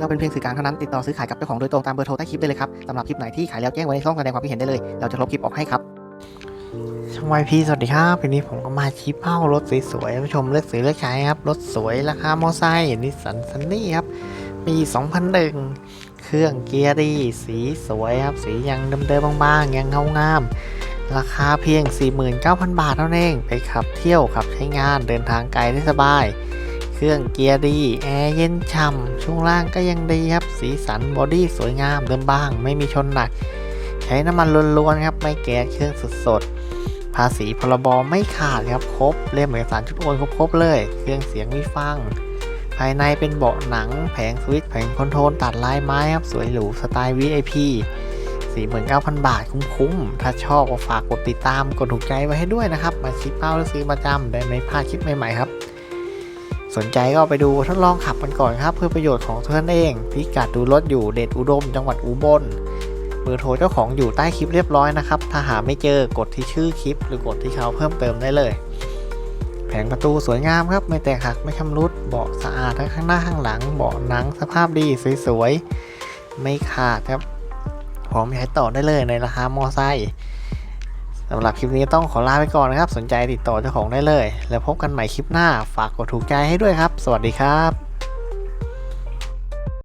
เราเป็นเพียงสื่อกลางเท่านั้นติดต่อซื้อขายกับเจ้าของโดยตรงตามเบอร์โทรใต้คลิปได้เลยครับสำหรับคลิปไหนที่ขายแล้วแจ้งไว้ในช่องแสดงความคิดเห็นได้เลย เราจะลบคลิปออกให้ครับช่องวายพีสวัสดีครับวันนี้ผมก็มาชี้เป้ารถสวยๆท่านผู้ชมเลือกซื้อเลือกใช้ครับรถสวยราคามอไซค์นิสสันซันนี่ครับปี2001เครื่องเกียร์ดี สีสวยครับสียังเดิมๆบางๆยังเงางามราคาเพียง 49,000 บาทเท่านั้นเอง ไปขับเที่ยวขับใช้งานเดินทางไกลได้สบาย เครื่องเกียร์ดี แอร์เย็นฉ่ำช่วงล่างก็ยังดีครับ สีสันบอดี้สวยงามเดิมบ้าง ไม่มีชนหนัก ใช้น้ำมันล้วนๆครับ ไม่แก๊สเครื่องสดๆ ภาษีพรบไม่ขาดครับ ครบเล่มเอกสารชุดโอนครบๆเลย เครื่องเสียงมีฟัง ภายในเป็นเบาะหนัง แผงสวิตช์แผงคอนโทรลตัดลายไม้ครับ สวยหรูสไตล์ VIP 49,000 บาทคุ้มๆ ถ้าชอบก็ฝากกดติดตามกดถูกใจไว้ให้ด้วยนะครับ มาชิปเป้าและซื้อประจำได้ไม่พลาดคลิปใหม่ๆครับ สนใจก็ไปดูทดลองขับกันก่อนครับ เพื่อประโยชน์ของท่านเอง พิกัดดูรถอยู่เดชอุดม จังหวัดอุบลเบอร์โทรเจ้าของอยู่ใต้คลิปเรียบร้อยนะครับ ถ้าหาไม่เจอกดที่ชื่อคลิป หรือกดที่เขาเพิ่มเติมได้เลย แผงประตูสวยงามครับ ไม่แตกหักไม่ชำรุด เบาะสะอาดทั้งข้างหน้าข้างหลัง เบาะหนังสภาพดีสวยๆ ไม่ขาดครับพร้อมใช้ต่อได้เลยในราคามอไซค์ สำหรับคลิปนี้ต้องขอลาไปก่อนนะครับ สนใจติดต่อเจ้าของได้เลย แล้วพบกันใหม่คลิปหน้า ฝากกดถูกใจให้ด้วยครับ สวัสดีครับ